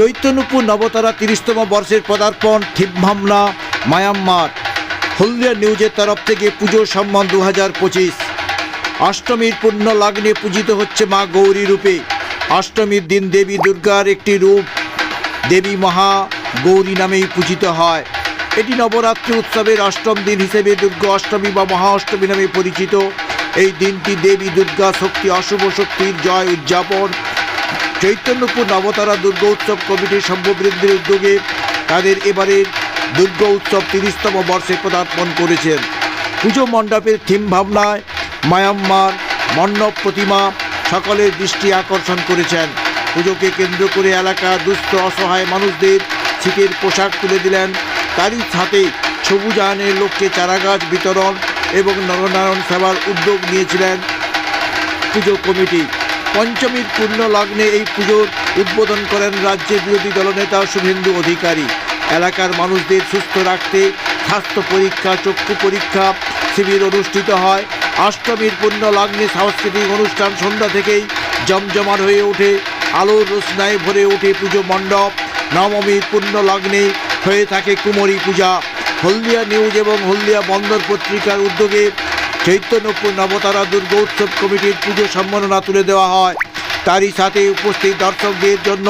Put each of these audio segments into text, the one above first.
চৈতন্যপুর নবতারা তিরিশতম বর্ষের পদার্পণ থিমভামনা মায়ানমার হলদিয়া নিউজের তরফ থেকে পুজো সম্মান দু হাজার পঁচিশ। অষ্টমীর পুণ্য লগ্নে পূজিত হচ্ছে মা গৌরী রূপে। অষ্টমীর দিন দেবী দুর্গার একটি রূপ। দেবী মহা গৌরী নামেই পূজিত হয়। এটি নবরাত্রি উৎসবের অষ্টম দিন হিসেবে দুর্গা অষ্টমী বা মহা অষ্টমী নামে পরিচিত। এই দিনটি দেবী দুর্গা শক্তি, অশুভ শক্তির জয় উদযাপন চৈতন্যপুর নবতারা দুর্গা উৎসব কমিটির সম্ভবৃদ্ধির উদ্যোগে তাদের এবারের দুর্গা উৎসব তিরিশতম বর্ষে পদার্পণ করেছেন। পুজো মণ্ডপের থিম ভাবনায় মায়ানমার মণ্ডপ প্রতিমা সকলের দৃষ্টি আকর্ষণ করেছেন। পুজোকে কেন্দ্র করে এলাকা দুস্থ অসহায় মানুষদের শীতের পোশাক তুলে দিলেন। তারই সাথে সবুজায়নের লক্ষ্যে চারাগাছ বিতরণ এবং নরনারায়ণ সেবার উদ্যোগ নিয়েছিলেন পুজো কমিটি। পঞ্চমীর পূর্ণ লগ্নে এই পুজোর উদ্বোধন করেন রাজ্যের বিরোধী দলনেতা শুভেন্দু অধিকারী। এলাকার মানুষদের সুস্থ রাখতে স্বাস্থ্য পরীক্ষা, চক্ষু পরীক্ষা শিবির অনুষ্ঠিত হয়। অষ্টমীর পূর্ণ লগ্নে সাংস্কৃতিক অনুষ্ঠান সন্ধ্যা থেকেই জমজমাট হয়ে ওঠে। আলোর রোশনায় ভরে ওঠে পুজো মণ্ডপ। নবমীর পূর্ণ লগ্নে হয়ে থাকে কুমোরী পূজা। হলদিয়া নিউজ এবং হলদিয়া বন্দর পত্রিকার উদ্যোগে চৈতন্যপুর নবতারা দুর্গা উৎসব কমিটির পুজো সম্মাননা তুলে দেওয়া হয়। তারই সাথে উপস্থিত দর্শকদের জন্য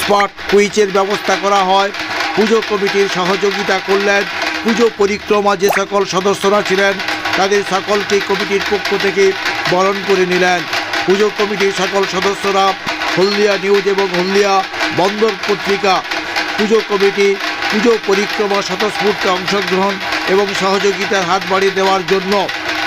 স্পট কুইচের ব্যবস্থা করা হয়। পুজো কমিটির সহযোগিতা করলেন পুজো পরিক্রমা যে সকল সদস্যরা ছিলেন, তাদের সকলকে কমিটির পক্ষ থেকে বরণ করে নিলেন। পুজো কমিটির সকল সদস্যরা হলদিয়া নিউজ এবং হলদিয়া বন্দর পত্রিকা, পুজো কমিটি পুজো পরিক্রমা স্বতঃস্ফূর্ত অংশগ্রহণ এবং সহযোগিতার হাত বাড়িয়ে দেওয়ার জন্য